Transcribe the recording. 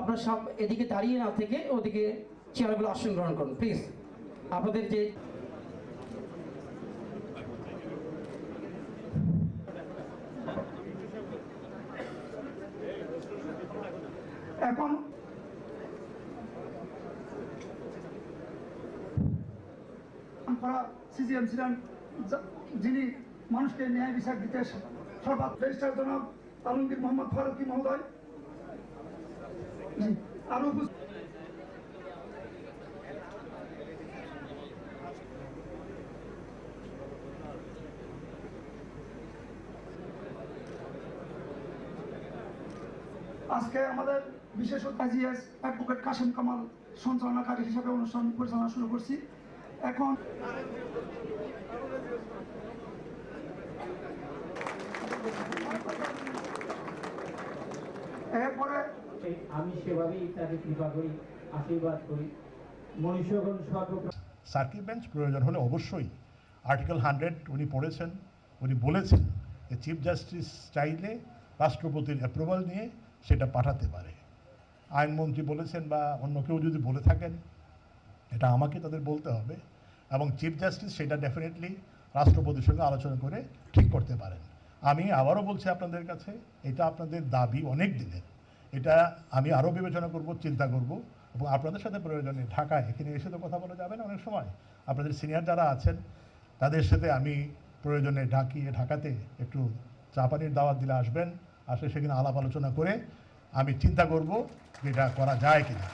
আপনার সব এদিকে দাঁড়িয়ে না থেকে ওদিকে চেয়ারগুলো আসন গ্রহণ করুন প্লিজ আপনাদের যে এখন সিজিএম ছিলেন যিনি মানুষকে ন্যায় বিচার দিতে সর্বাত রেজিস্ট্রার জনাব আলমগীর মোহাম্মদ ফারুকি মহোদয়। আরও আজকে আমাদের বিশেষ আইজিএস অ্যাডভোকেট কাশিম কামাল সঞ্চালনাকারী হিসাবে অনুষ্ঠান পরিচালনা শুরু করছি। এখন এরপরে আমি সেভাবেই তাকে কৃপা করি আশীর্বাদ করি। মনুষ্যগণ সর্বপ্র সার্কিট বেঞ্চ প্রয়োজন হলে অবশ্যই আর্টিকেল হান্ড্রেড উনি পড়েছেন উনি বলেছেন যে চিফ জাস্টিস চাইলে রাষ্ট্রপতির অ্যাপ্রুভাল নিয়ে সেটা পাঠাতে পারে। আইনমন্ত্রী বলেছেন বা অন্য কেউ যদি বলে থাকেন এটা আমাকে তাদের বলতে হবে এবং চিফ জাস্টিস সেটা ডেফিনেটলি রাষ্ট্রপতির সঙ্গে আলোচনা করে ঠিক করতে পারেন। আমি আবারও বলছি আপনাদের কাছে, এটা আপনাদের দাবি অনেক দিনের। এটা আমি আরও বিবেচনা করব, চিন্তা করব, এবং আপনাদের সাথে প্রয়োজনে ঢাকায় এখানে এসে তো কথা বলা যাবে না অনেক সময়। আপনাদের সিনিয়র যারা আছেন, তাদের সাথে আমি প্রয়োজনে ডাকিয়ে ঢাকাতে একটু চা পানির দাওয়াত দিলে আসবেন আসলে সেখানে আলাপ আলোচনা করে আমি চিন্তা করব এটা করা যায় কিনা।